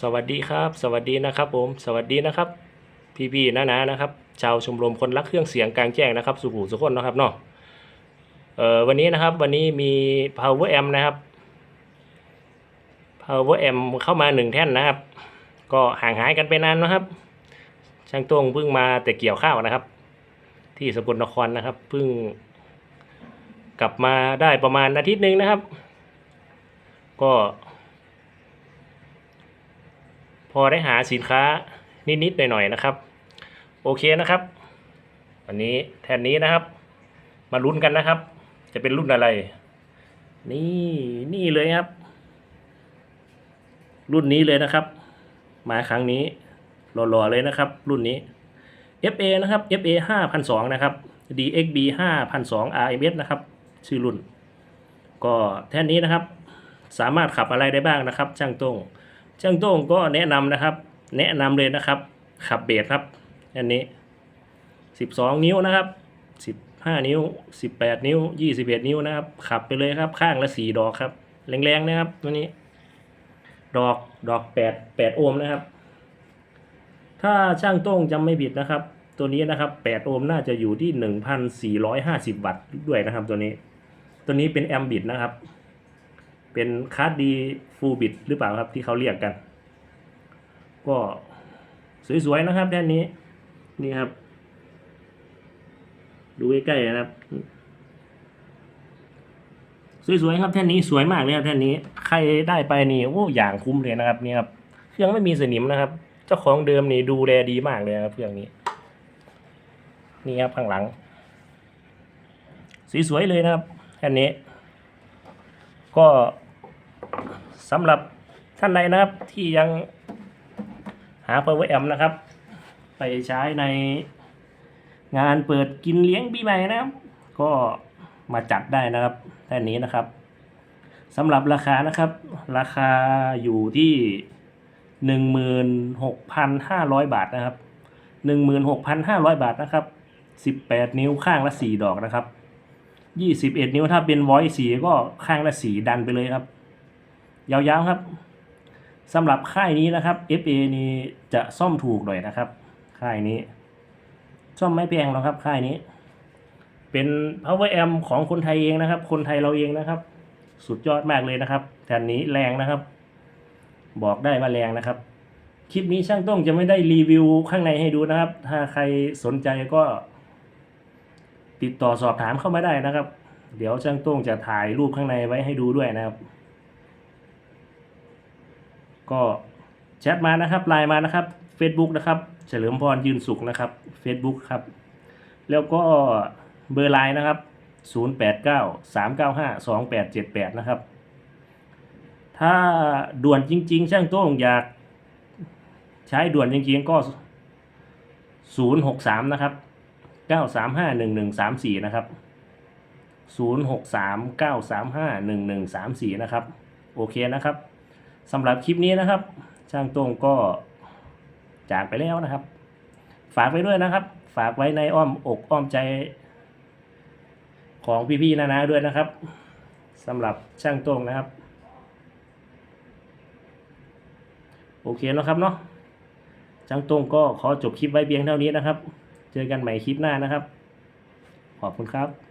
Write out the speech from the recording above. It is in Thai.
สวัสดีครับ สวัสดีนะครับผม สวัสดีนะครับ พี่ๆน้าๆนะครับ ชาวชมรมคนรักเครื่องเสียงกลางแจ้งนะครับ สุขุมสุขคนนะครับเนาะเอ่อวันนี้นะครับวันนี้มี power amp นะครับ power amp เข้ามาหนึ่งแท่นนะครับ ก็ห่างหายกันไปนานนะครับ ช่างต้งเพิ่งมาแต่เกี่ยวข้าวนะครับ ที่สกลนครนะครับเพิ่ง กลับมาได้ประมาณอาทิตย์หนึ่งนะครับ ก็ พอได้หาสินค้านิดๆหน่อยๆนะครับ โอเคนะครับวันนี้แทนนี้นะครับ มาลุ้นกันนะครับ จะเป็นรุ่นอะไร นี่นี่เลยครับ รุ่นนี้เลยนะครับ มาครั้งนี้หล่อๆเลยนะครับ รุ่นนี้ FA นะครับ FA 5,200นะครับ DXB 5,200 RMS นะครับ ชื่อรุ่น ก็แท่นนี้นะครับ สามารถขับอะไรได้บ้างนะครับช่างต้ง ช่างโต้งก็แนะนำนะครับ แนะนำเลยนะครับ ขับเบสครับ อันนี้12นิ้วนะครับ15นิ้ว18นิ้ว21นิ้วนะครับ ขับไปเลยครับ ข้างละ4ดอกครับ แรงๆนะครับตัวนี้ ดอกดอก8 8โอห์มนะครับ ถ้าช่างโต้งจำไม่ผิดนะครับ ตัวนี้นะครับ8โอห์มน่าจะอยู่ที่1,450วัตต์ด้วยนะครับ ตัวนี้ ตัวนี้เป็นแอมบิดนะครับ เป็นคาร์ดดีฟูลบิดหรือเปล่าครับที่เขาเรียกกัน ก็สวยๆนะครับแท่นนี้นี่ครับ ดูใกล้ๆนะครับ สวยๆครับแท่นนี้สวยมากเลยครับแท่นนี้ ใครได้ไปนี่โอ้อย่างคุ้มเลยนะครับนี่ครับเครื่องไม่มีสนิมนะครับ เจ้าของเดิมนี่ดูแลดีมากเลยครับเครื่องนี้ นี่ครับข้างหลังสวยๆเลยนะครับแท่นนี้ ก็สำหรับท่านใดนะครับที่ยังหา power amp นะครับ ไปใช้ในงานเปิดกินเลี้ยงปีใหม่นะครับ ก็มาจัดได้นะครับท่านี้นะครับสำหรับราคานะครับ ราคาอยู่ที่หนึ่งหมื่นหกพันห้าร้อยบาทนะครับหนึ่งหมื่นหกพันห้าร้อยบาทนะครับสิบแปดนิ้วข้างละสี่ดอกนะครับ ยี่สิบเอ็ดนิ้วถ้าเป็น voice สีก็ข้างละสีดันไปเลยครับ ยาวๆครับสำหรับค่ายนี้นะครับ FA นี่จะซ่อมถูกหน่อยนะครับ ค่ายนี้ ซ่อมไม่แพงหรอกครับ ค่ายนี้ เป็น power amp ของคนไทยเองนะครับ คนไทยเราเองนะครับ สุดยอดมากเลยนะครับแทนนี้แรงนะครับ บอกได้ว่าแรงนะครับ คลิปนี้ช่างต้องจะไม่ได้รีวิวข้างในให้ดูนะครับ ถ้าใครสนใจก็ ติดต่อสอบถามเข้ามาได้นะครับ เดี๋ยวช่างต้งจะถ่ายรูปข้างในไว้ให้ดูด้วยนะครับ ก็แชทมานะครับไลน์มานะครับ Facebook นะครับ เฉลิมพรยืนสุขนะครับ Facebook ครับ แล้วก็เบอร์ไลน์นะครับ 089 395 2878 นะครับ ถ้าด่วนจริง ๆ ช่างต้งอยากใช้ด่วนจริงๆก็ 063 นะครับ 9351134นะครับ0639351134นะครับ โอเคนะครับสำหรับคลิปนี้นะครับ ช่างตรงก็จากไปแล้วนะครับ ฝากไว้ด้วยนะครับ ฝากไว้ในอ้อมอกอ้อมใจของพี่ๆนานาด้วยนะครับสำหรับช่างตรงนะครับ โอเคแล้วครับเนาะช่างตรงก็ขอจบคลิปไว้เพียงเท่านี้นะครับ เจอกันใหม่คลิปหน้านะครับ ขอบคุณครับ